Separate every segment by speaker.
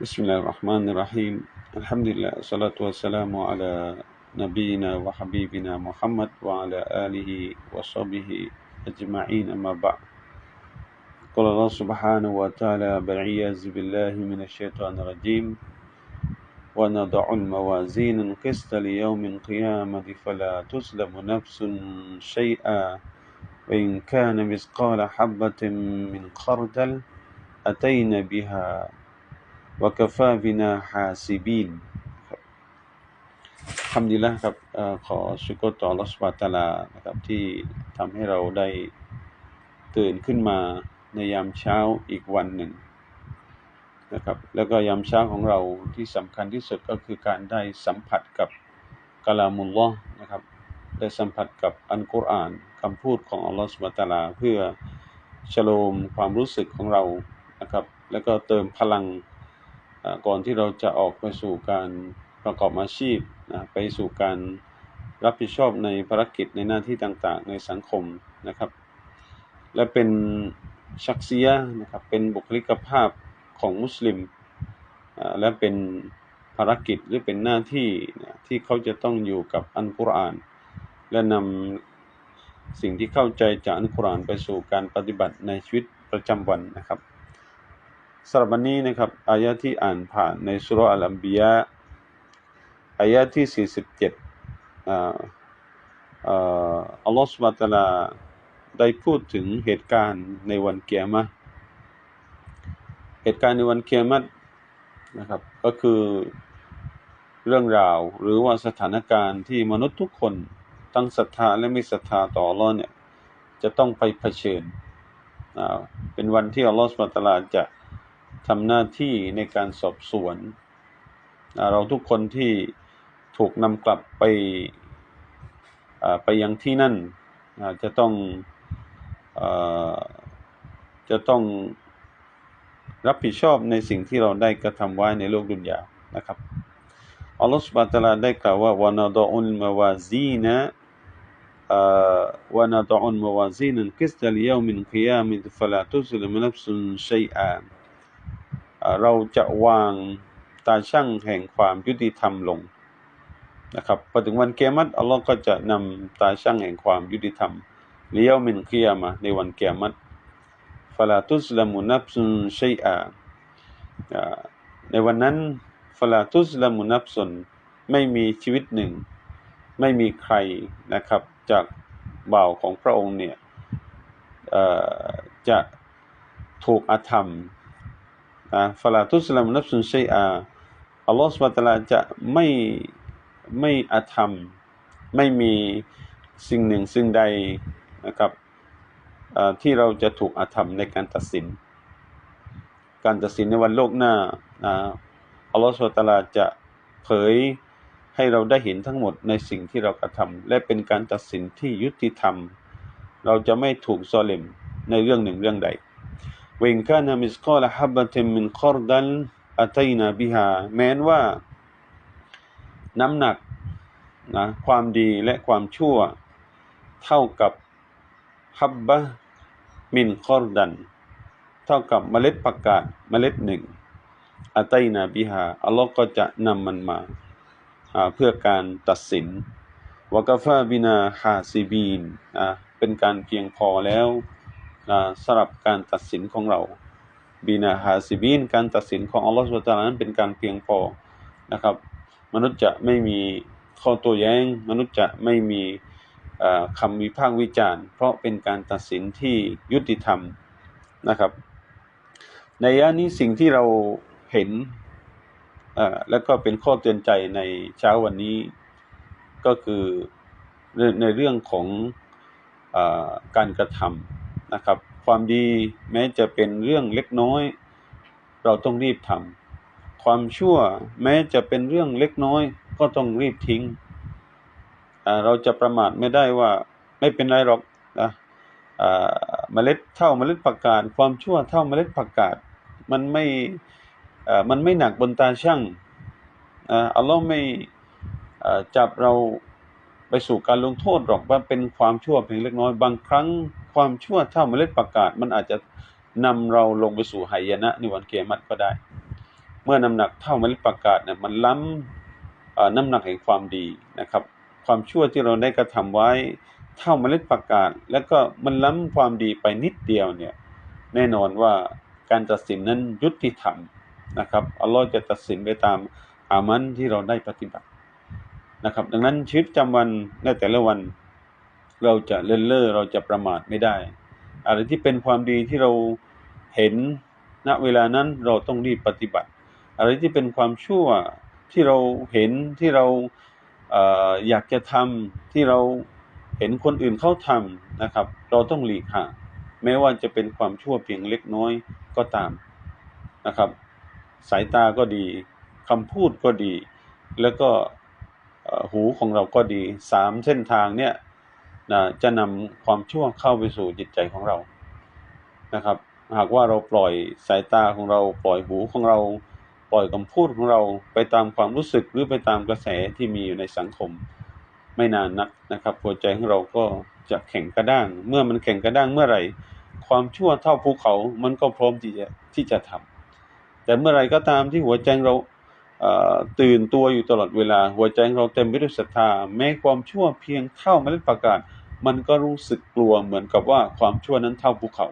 Speaker 1: بسم الله الرحمن الرحيم. الحمد لله والصلاة والسلام على نبينا وحبيبنا محمد وعلى آله وصحبه أجمعين أما بعد. قال الله سبحانه وتعالى بالعياذ بالله من الشيطان الرجيم ونضع الموازين القسط ليوم القيامة فلا تظلم نفس شيئا وإن كان مثقال حبة من خردل أتينا بها วกฟาวินาฮาซีบินครับคำดีละครับขอชุกต่อลอสวาตาลานะครับที่ทำให้เราได้ตื่นขึ้นมาในยามเช้าอีกวันหนึ่งนะครับแล้วก็ยามเช้าของเราที่สำคัญที่สุดก็คือการได้สัมผัสกับกลามุลลอนะครับได้สัมผัสกับอัลกุรอานคำพูดของอัลลอฮฺสุบตาลา เพื่อชโลมความรู้สึกของเรานะครับแล้วก็เติมพลัง ก่อนที่เราจะออกไปสู่การประกอบอาชีพนะไปสู่การรับผิดชอบในภารกิจในหน้าที่ต่างๆ ในสังคมนะครับ และเป็นชักเซียนะครับเป็นบุคลิกภาพของมุสลิม และเป็นภารกิจหรือเป็นหน้าที่ที่เขาจะต้องอยู่กับอันกุรอาน และนำสิ่งที่เข้าใจจากอันกุรอานไปสู่การปฏิบัติในชีวิตประจำวันนะครับ สำหรับวันนี้นะครับอายะที่อ่านผ่านในสุรอัลอัมบิยะอายะที่ 47อ่าเอ่ออัลลอฮฺสุบะตะลาได้พูดถึงเหตุการณ์ในวันเกียรมะเหตุการณ์ในวันเกียรมะนะครับก็คือเรื่องราวหรือว่าสถานการณ์ที่มนุษย์ทุกคนทั้งศรัทธาและไม่ศรัทธาต่ออัลลอฮ์เนี่ยจะต้องไปเผชิญเป็นวันที่อัลลอฮฺสุบะตะลาจะ ทำหน้าที่ในการสอบสวน เราทุกคนที่ถูกนำกลับไปไปยังที่นั่นจะต้องจะต้องรับผิดชอบในสิ่งที่เราได้กระทำไว้ในโลกดุนยานะครับอัลลอฮฺสุบะฮูวะตะลาได้กล่าวว่าวะนะดะอุลมาวาซีนะอ่าวะนะดะอุลมาวาซีนัลกิสตะลิยอมิลกิยามะติฟะลาตุซลิมนัฟซุนชัยอา เราจะวางตาชั่งแห่งความยุติธรรมลงนะครับพอถึงวันเกียรติอัลลอฮ์ก็จะนำตาช่างแห่งความยุติธรรมเลี้ยวมินเกิยมะในวันเกียรติฟลาตุสลามุนับซุนชัยอาอ่าในวันนั้นฟลาตุสลามุนับซุนไม่มีชีวิตหนึ่ง ไม่มีใครนะครับจากบ่าวของพระองค์เนี่ยจะถูกอาธรรม ฟลาตุสลามนับซุนชัยอาอัลลอฮ์สุบะตะอาลาจะไม่ไม่อาธรรม ไม่มีสิ่งหนึ่งซึ่งใดนะครับอ่อที่เราจะถูกอาธรรมในการตัดสิน การตัดสินในวันโลกหน้าอัลลอฮฺสุบะตะอาลาจะเผยให้เราได้เห็นทั้งหมดในสิ่งที่เรากระทำและเป็นการตัดสินที่ยุติธรรม เราจะไม่ถูกซอเลมในเรื่องหนึ่งเรื่องใด เวนกานามิสกอลฮับบะติมินคอรดัลอัตยนาบิฮาแม้นว่า น้ำหนักนะความดีและความชั่ว เท่ากับฮับบะมินคอรดัน เท่ากับเมล็ดผักกาดเมล็ดหนึ่งอัตัยนาบิฮาอัลลอฮ์ก็จะนำมันมาเพื่อการตัดสินวกฟาบินาฮาซิบีนเป็นการเพียงพอแล้ว อ่าสำหรับการตัดสินของเราบินาฮาซิบีนการตัดสินของอัลลอฮ์สุบฮานะฮูวะตานั้นเป็นการเพียงพอนะครับ มนุษย์จะไม่มีข้อโต้แย้ง มนุษย์จะไม่มีคำวิพากษ์วิจารณ์ เพราะเป็นการตัดสินที่ยุติธรรมนะครับ ในยะนี้สิ่งที่เราเห็นแล้วก็เป็นข้อเตือนใจในเช้าวันนี้ก็คือในเรื่องของเอ่อการกระทำ นะครับ ความดีแม้จะเป็นเรื่องเล็กน้อย เราต้องรีบทำความชั่วแม้จะเป็นเรื่องเล็กน้อย ก็ต้องรีบทิ้ง เราจะประมาทไม่ได้ว่าไม่เป็นไรหรอกนะเมล็ดเท่าเมล็ดผักกาดความชั่วเท่าเมล็ดผักกาดมันไม่มันไม่หนักบนตาช่างอ่าอัลลอฮ์ไม่จับเรา ไปสู่การลงโทษหรอกว่าเป็นความชั่วเพียงเล็กน้อย บางครั้งความชั่วเท่าเมล็ดผักกาดมันอาจจะนำเราลงไปสู่ไหายนะในวันเกียรติก็ได้ เมื่อน้ำหนักเท่าเมล็ดผักกาดเนี่ยมันล้ำน้ำหนักแห่งความดีนะครับ ความชั่วที่เราได้กระทำไว้เท่าเมล็ดผักกาดแล้วก็มันล้ำความดีไปนิดเดียวเนี่ยแน่นอนว่าการตัดสินนั้นยุติธรรมนะครับอัลลอฮ์จะตัดสินไปตามอามันที่เราได้ปฏิบัติ นะครับ ดังนั้นชีวิตประจำวันในแต่ละวัน เราจะเล่นเล่อเราจะประมาทไม่ได้ อะไรที่เป็นความดีที่เราเห็นณเวลานั้นเราต้องรีบปฏิบัติ อะไรที่เป็นความชั่วที่เราเห็นที่เราเออยากจะทำที่เราเห็นคนอื่นเขาทำนะครับ เราต้องหลีกห่างแม้ว่าจะเป็นความชั่วเพียงเล็กน้อยก็ตามนะครับ สายตาก็ดีคำพูดก็ดี แล้วก็ หูของเราก็ดีสามเส้นทางเนี่ยนะจะนำความชั่วเข้าไปสู่จิตใจของเรานะครับ หากว่าเราปล่อยสายตาของเราปล่อยหูของเราปล่อยคำพูดของเราไปตามความรู้สึกหรือไปตามกระแสที่มีอยู่ในสังคม ไม่นานนักนะครับหัวใจของเราก็จะแข็งกระด้าง เมื่อมันแข็งกระด้างเมื่อไหร่ ความชั่วเท่าภูเขา มันก็พร้อมที่จะที่จะทำแต่เมื่อไรก็ตามที่หัวใจเรา ตื่นตัวอยู่ตลอดเวลา หัวใจของเราเต็มไปด้วยศรัทธา แม้ความชั่วเพียงเท่าเมล็ดผักกาดมันก็รู้สึกกลัวเหมือนกับว่าความชั่วนั้นเท่าภูเขา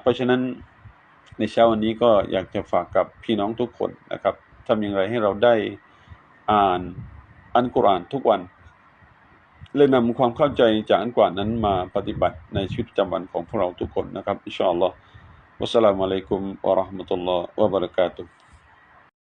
Speaker 1: เพราะฉะนั้นในเช้าวันนี้ก็อยากจะฝากกับพี่น้องทุกคนนะครับทำอย่างไรให้เราได้อ่านอันกุรอานทุกวันเลยนำความเข้าใจจากอันกว่านั้นมาปฏิบัติในชีวิตประจำวันของพวกเราทุกคนนะครับ อินชาอัลลอฮ์วัสสลามุอะลัยกุมวะราะห์มะตุลลอฮ์วะบะเราะกาตุฮ์